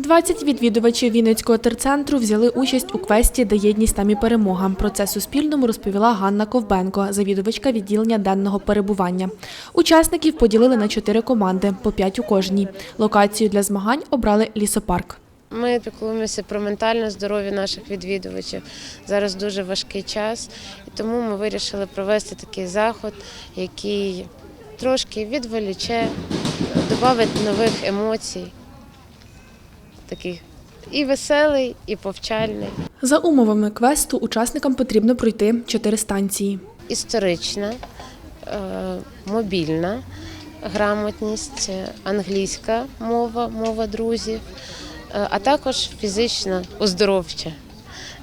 20 відвідувачів Вінницького терцентру взяли участь у квесті «Де єдність там і перемога». Про це Суспільному розповіла Ганна Ковбенко, завідувачка відділення денного перебування. Учасників поділили на чотири команди, по п'ять у кожній. Локацію для змагань обрали лісопарк. Ми піклуємося про ментальне здоров'я наших відвідувачів. Зараз дуже важкий час, і тому ми вирішили провести такий заход, який трошки відволіче, додавить нових емоцій, таких і веселий, і повчальний. За умовами квесту учасникам потрібно пройти чотири станції. історична, е, мобільна грамотність, англійська мова, мова друзів, е, а також фізична, оздоровча.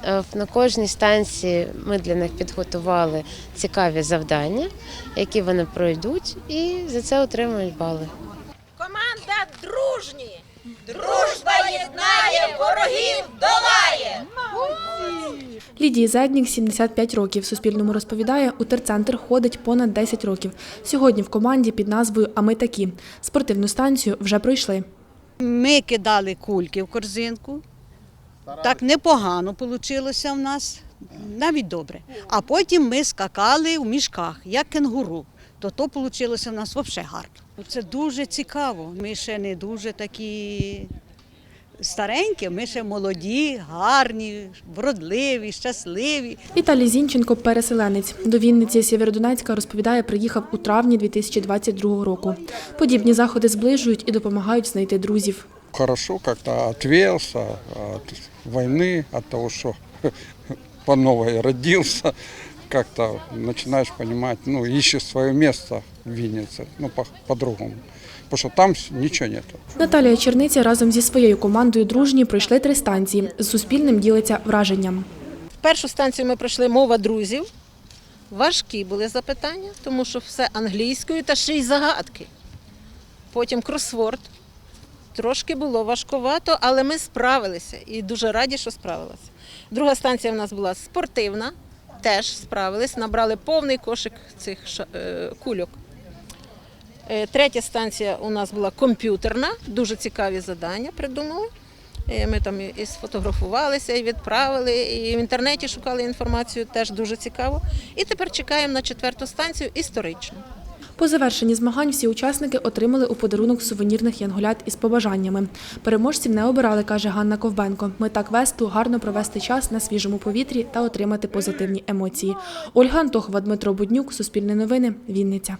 Е, На кожній станції ми для них підготували цікаві завдання, які вони пройдуть, і за це отримують бали. Команда дружні. Дружба єднає, ворогів долає. Лідії Зеднік 75 років. Суспільному розповідає, у терцентр ходить понад 10 років. Сьогодні в команді під назвою А ми такі. Спортивну станцію вже пройшли. Ми кидали кульки в корзинку. Так непогано вийшло в нас, навіть добре. А потім ми скакали в мішках, як кенгуру. То то вийшло в нас взагалі гарно. Це дуже цікаво. Ми ще не дуже такі старенькі, ми ще молоді, гарні, вродливі, щасливі. Віталій Зінченко переселенець. До Вінниці Сєвєродонецька розповідає, приїхав у травні 2022 року. Подібні заходи зближують і допомагають знайти друзів. хорошо как-то отвелся от войны, от того, что по новой родился, как-то начинаешь понимать, ну, ищешь свое место в Виннице, ну, по- по-другому. Потому что там с- ничего нету. Наталія Черниця разом зі своєю командою дружні пройшли три станції. З Суспільним ділиться враженням. Першу станцію ми пройшли мова друзів. Важкі були запитання, тому що все англійською та ще й загадки. Потім кросворд. Трошки було важкувато, але ми справилися і дуже раді, що справилися. Друга станція в нас була спортивна, теж справились, набрали повний кошик цих е, кульок. Е, Третя станція у нас була комп'ютерна, дуже цікаві завдання придумали. Е, Ми там і сфотографувалися, і відправили, і в інтернеті шукали інформацію, теж дуже цікаво. І тепер чекаємо на четверту станцію історичну. По завершенні змагань всі учасники отримали у подарунок сувенірних янголят із побажаннями. Переможців не обирали, каже Ганна Ковбенко. Мета квесту гарно провести час на свіжому повітрі та отримати позитивні емоції. Ольга Антохова, Дмитро Буднюк, Суспільне новини, Вінниця.